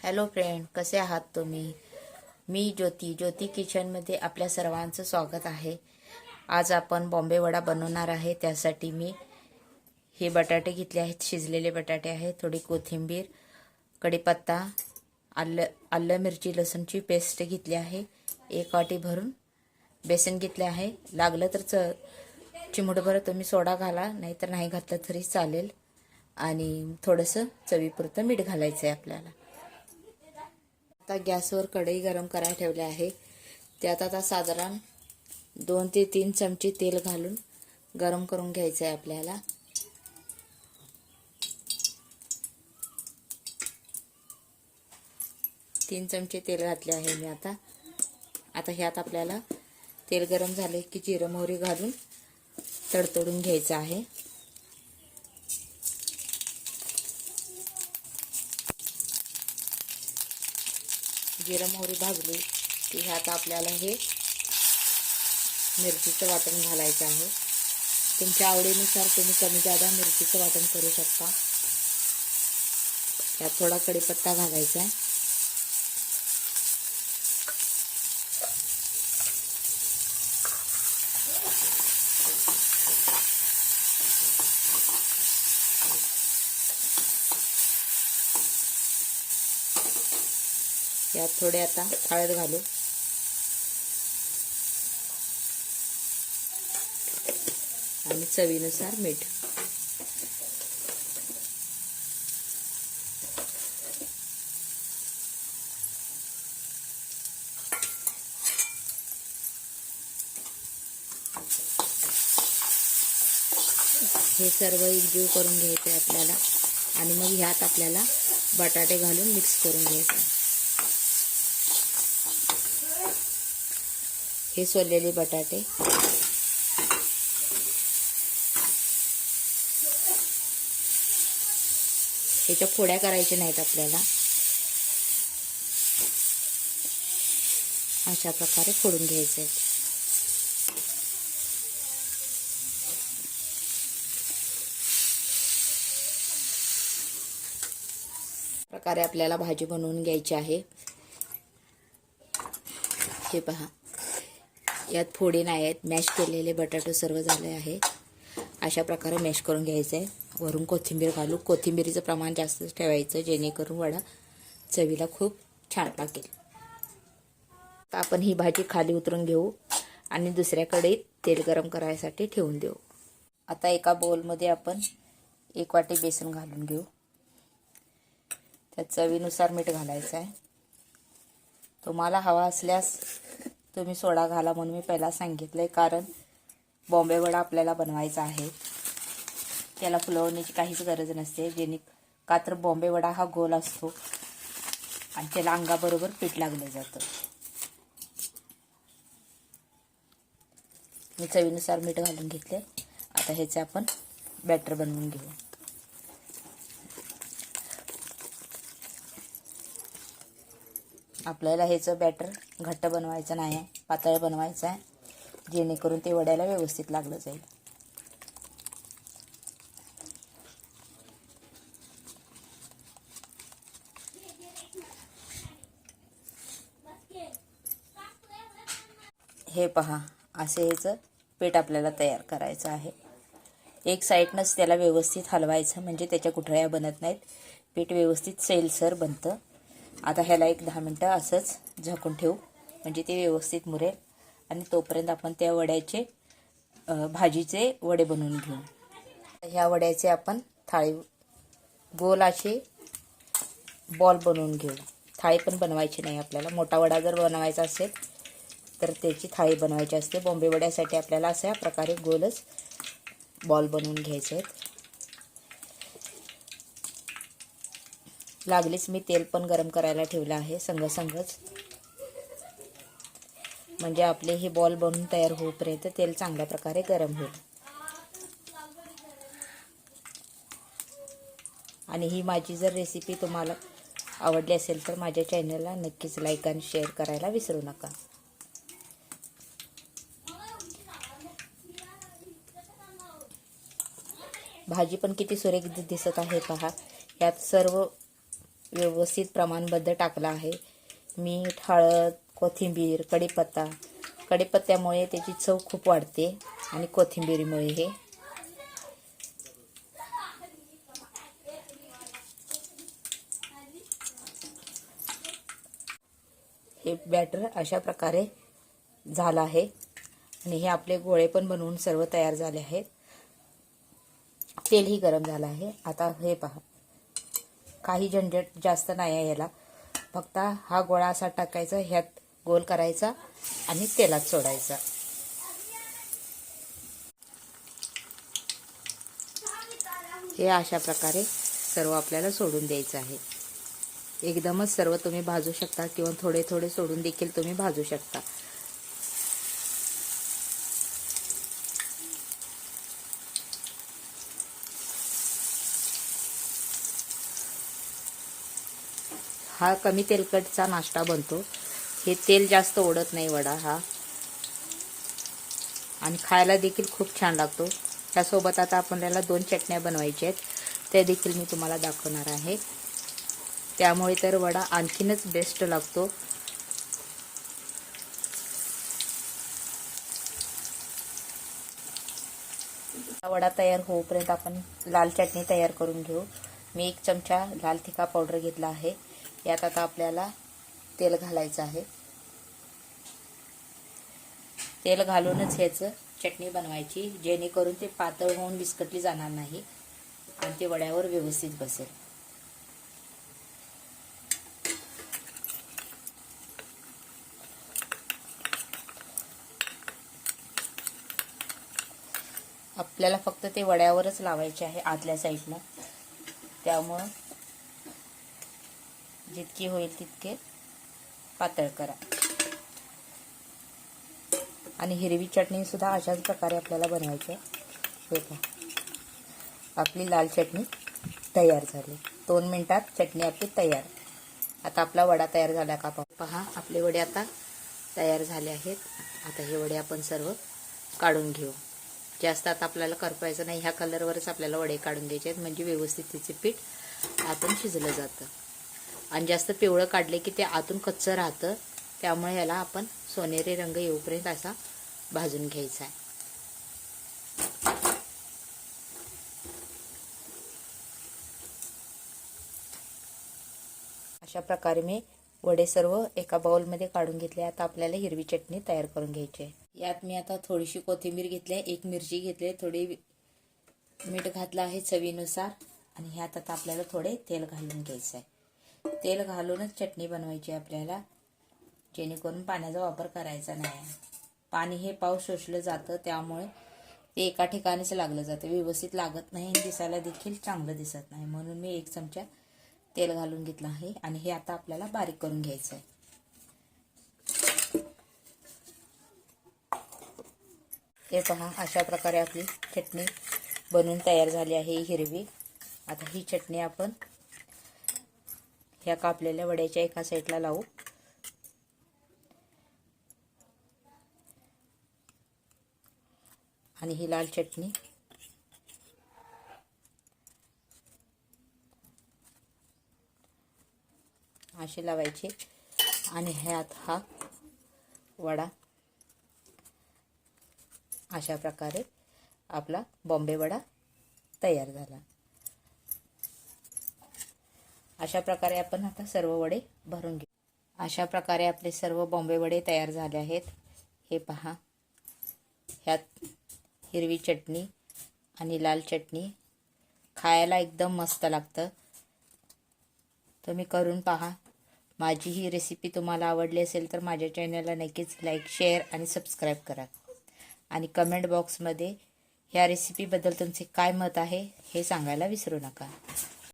Hello friend कसे आहात तुम्ही? मी ज्योती ज्योती किचनमध्ये आपल्या सर्वांचं स्वागत आहे. आज आपण बॉम्बे वडा बनवणार आहे. त्यासाठी मी हे बटाटे घेतले आहेत शिजलेले बटाटे आहेत थोडी कोथिंबीर कढीपत्ता आलं आलं मिरची लसूणची पेस्ट घेतली आहे. एक वाटी भरून बेसन घेतले आहे. लागलं तर च चिमूटभर तुम्ही सोडा घाला नाहीतर नाही घातलं तरी चालेल. आणि थोडंसं चवीपुरतं मीठ घालायचं आहे आपल्याला. आता गॅसवर कढई गरम करायला ठेवली आहे. त्यात आता साधारण दोन ते तीन चमचे तेल घालून गरम करून घ्यायचं आहे आपल्याला. तीन चमचे तेल घातले आहे मी आता. आता ह्यात आपल्याला तेल गरम झाले की जिरं मोहरी घालून तडतडून घ्यायचं आहे. जिरं मोहरी भाजली की ह्यात आपल्याला हे मिरचीचं वाटण घालायचं आहे. तुमच्या आवडीनुसार तुम्ही कमी जादा मिरचीचं वाटण करू शकता. त्यात थोडा कढीपत्ता घालायचा आहे. यात थोडे आता हळद घालू. आणि चवीनुसार मीठ. हे सर्व एकजीव करून घ्यायचं आहे आपल्याला. आणि मग ह्यात आपल्याला बटाटे घालून मिक्स करून घ्यायचं. हे सोललेले बटाटे. याच्या फोड्या करायच्या नाहीत आपल्याला. अशा प्रकारे फोडून घ्यायचे आहेत. प्रकारे आपल्याला भाजी बनवून घ्यायची आहे. हे पहा. यात फोडी नाही आहेत मॅश केलेले बटाटे सर्व झाले आहे. अशा प्रकारे मॅश करून घ्यायचं आहे वरून कोथिंबीर घालू. कोथिंबीरीचं प्रमाण जास्त ठेवायचं जेणेकरून वडा चवीला खूप छान लागेल. आता आपण ही भाजी खाली उतरून घेऊ आणि दुसऱ्याकडे तेल गरम करायसाठी ठेवून देऊ. आता एका बोलमध्ये आपण एक वाटी बेसन घालून घेऊ. त्यात चवीनुसार मीठ घालायचं आहे तुम्हाला हवा असल्यास तुम्ही सोडा घाला म्हणून मी पहिला सांगितलं आहे कारण बॉम्बे वडा आपल्याला बनवायचा आहे. त्याला फुलवण्याची काहीच गरज नसते. जेणे का तर बॉम्बे वडा हा गोल असतो आणि त्याला अंगाबरोबर पीठ लागलं जातं. मी चवीनुसार मीठ घालून घेतले आता ह्याचे आपण बॅटर बनवून घेऊ. आपल्याला ह्याचं बॅटर घट्ट बनवायचं नाही आहे पातळ बनवायचं आहे जेणेकरून ते वड्याला व्यवस्थित लागलं जाईल. हे पहा असे ह्याचं पीठ आपल्याला तयार करायचं आहे. एक साईडनंच त्याला व्यवस्थित हलवायचं म्हणजे त्याच्या कुठळ्या बनत नाहीत. पीठ व्यवस्थित सैलसर बनतं. आता ह्याला एक दहा मिनटं असंच झाकून ठेवू. म्हणजे ते व्यवस्थित मुरेल. आणि तोपर्यंत आपण त्या वड्याचे भाजीचे वडे बनवून घेऊ. ह्या वड्याचे आपण थाळी गोल असे बॉल बनवून घेऊ. थाळी पण बनवायची नाही आपल्याला. मोठा वडा जर बनवायचा असेल तर त्याची थाळी बनवायची असते. बॉम्बे वड्यासाठी आपल्याला अशा प्रकारे गोलच बॉल बनवून घ्यायचे आहेत. लागलीच मी तेल पण गरम करायला ठेवलं आहे संगसंगच म्हणजे आपले हे बॉल बनून तयार होईपर्यंत तेल चांगल्या प्रकारे गरम होईल. आणि ही माझी जर रेसिपी तुम्हाला आवडली असेल तर माझ्या चॅनलला नक्कीच लाईक आणि शेअर करायला विसरू नका. भाजी पण किती सुरेख दिसत आहे पहा. यात सर्व व्यवस्थित प्रमाणबद्ध टाकला आहे. मीठ हळद कोथिंबीर कढीपत्ता. कढीपत्त्यामुळे त्याची चव खूप वाढते आणि कोथिंबीरीमुळे हे. हे बॅटर अशा प्रकारे झालं आहे. आणि हे आपले गोळे पण बनवून सर्व तयार झाले आहेत. तेलही गरम झालं आहे. आता हे पहा. काही झंझट जास्त नाही आहे याला. फक्त हा गोळा असा टाकायचा ह्यात गोल करायचा आणि तेलात सोडायचा. हे अशा प्रकारे सर्व आपल्याला सोडून द्यायचं आहे. एकदमच सर्व तुम्ही भाजू शकता किंवा थोडे थोडे सोडून देखील तुम्ही भाजू शकता. हा कमी तेलकटचा नाश्ता बनतो. हे तेल जास्त ओढत नाही वडा हा. आणि खायला देखील खूप छान लागतो. त्यासोबत आता आपल्याला दोन चटण्या बनवायच्या आहेत. त्या देखील मी तुम्हाला दाखवणार आहे. त्यामुळे तर वडा आणखीनच बेस्ट लागतो. वडा तयार होऊपर्यंत आपण लाल चटणी तयार करून घेऊ. मी एक चमचा लाल तिखा पावडर घेतला आहे. यात आता आपल्याला तेल घालायचं आहे. तेल घालूनच ह्याचं चटणी बनवायची जेणेकरून ते पातळ होऊन बिस्कटली जाणार नाही आणि ते वड्यावर व्यवस्थित बसेल. आपल्याला फक्त ते वड्यावरच लावायचे आहे आतल्या साईडनं. त्यामुळं जितकी होईल तितके पातळ करा. आणि हिरवी चटणी सुद्धा अशाच प्रकारे आपल्याला बनवायची आहे. आपली लाल चटणी तयार झाली. दोन मिनटात चटणी आपली तयार. आता आपला वडा तयार झाला का पाहू. पहा आपले वडे आता तयार झाले आहेत. आता हे वडे आपण सर्व काढून घेऊ. जास्त आता आपल्याला करपायचं नाही. ह्या कलरवरच आपल्याला वडे काढून घ्यायचे आहेत. म्हणजे व्यवस्थित तिचे पीठ आतून शिजलं जातं. आणि जास्त पिवळं काढले की ते आतून कच्चं राहतं. त्यामुळे याला आपण सोनेरी रंग येऊपर्यंत असा भाजून घ्यायचा आहे. अशा प्रकारे मी वडे सर्व एका बाउलमध्ये काढून घेतले. आता आपल्याला हिरवी चटणी तयार करून घ्यायची आहे. यात मी आता थोडीशी कोथिंबीर घेतली आहे. एक मिरची घेतली आहे. थोडी मीठ घातलं आहे चवीनुसार. आणि ह्यात आता आपल्याला थोडे तेल घालून घ्यायचं आहे. तेल घालूनच चटणी बनवायची आपल्याला. जेणेकरून पाण्याचा वापर करायचा नाही. पाणी हे पाऊस शोषलं जातं त्यामुळे ते एका ठिकाणीच लागलं जातं. व्यवस्थित लागत नाही दिसायला देखील चांगलं दिसत नाही. म्हणून मी एक चमचा तेल घालून घेतलं आहे आणि हे आता आपल्याला बारीक करून घ्यायचं आहे. हे पहा अशा प्रकारे आपली चटणी बनवून तयार झाली आहे हिरवी. आता ही चटणी आपण ह्या कापलेल्या वड्याच्या एका साईडला लावू. आणि ही लाल चटणी. अशी लावायची. आणि ह्यात हा वडा. अशा प्रकारे आपला बॉम्बे वडा तयार झाला. अशा प्रकारे आपण आता सर्व वडे भरून घेऊ. अशा प्रकारे आपले सर्व बॉम्बे वडे तयार झाले आहेत. हे पहा. ह्यात हिरवी चटणी आणि लाल चटणी. खायला एकदम मस्त लागतं. तुम्ही करून पहा. माझी ही रेसिपी तुम्हाला आवडली असेल तर माझ्या चॅनलला नक्कीच लाईक शेअर आणि सबस्क्राईब करा. आणि कमेंट बॉक्समध्ये ह्या रेसिपीबद्दल तुमचे काय मत आहे हे सांगायला विसरू नका.